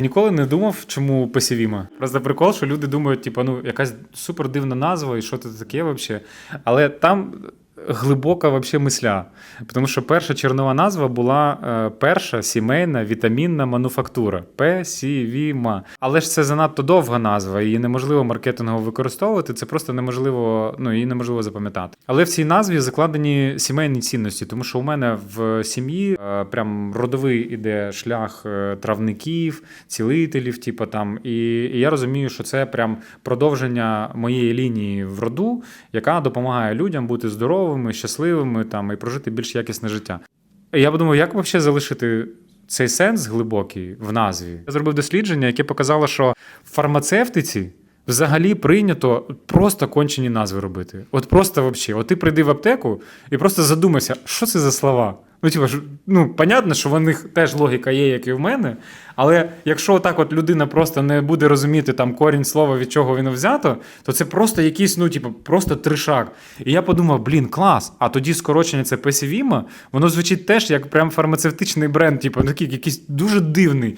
Ніколи не думав, чому Пасівіма. Просто прикол, що люди думають, типу, ну, якась супер дивна назва, і що це таке взагалі. Але там глибока вообще мисля. Тому що перша чернова назва була е, перша сімейна вітамінна мануфактура Песівіма. Але ж це занадто довга назва, її неможливо маркетингово використовувати. Це просто неможливо, ну її неможливо запам'ятати. Але в цій назві закладені сімейні цінності, тому що у мене в сім'ї е, прям родовий іде шлях е, травників, цілителів, типу там. І, і я розумію, що це прям продовження моєї лінії в роду, яка допомагає людям бути здоровими, щасливими там і прожити більш якісне життя. Я подумав, як взагалі залишити цей сенс глибокий в назві. Я зробив дослідження, яке показало, що в фармацевтиці взагалі прийнято просто кончені назви робити. От просто взагалі, от ти прийди в аптеку і просто задумайся, що це за слова. Ну, типу, ну, понятно, що в них теж логіка є, як і в мене. Але якщо так от людина просто не буде розуміти там корінь слова, від чого воно взято, то це просто якийсь, ну, типу, просто тришак. І я подумав, блін, клас. А тоді скорочення це Песівіма, воно звучить теж як прям фармацевтичний бренд, типу, ну, такий якийсь дуже дивний.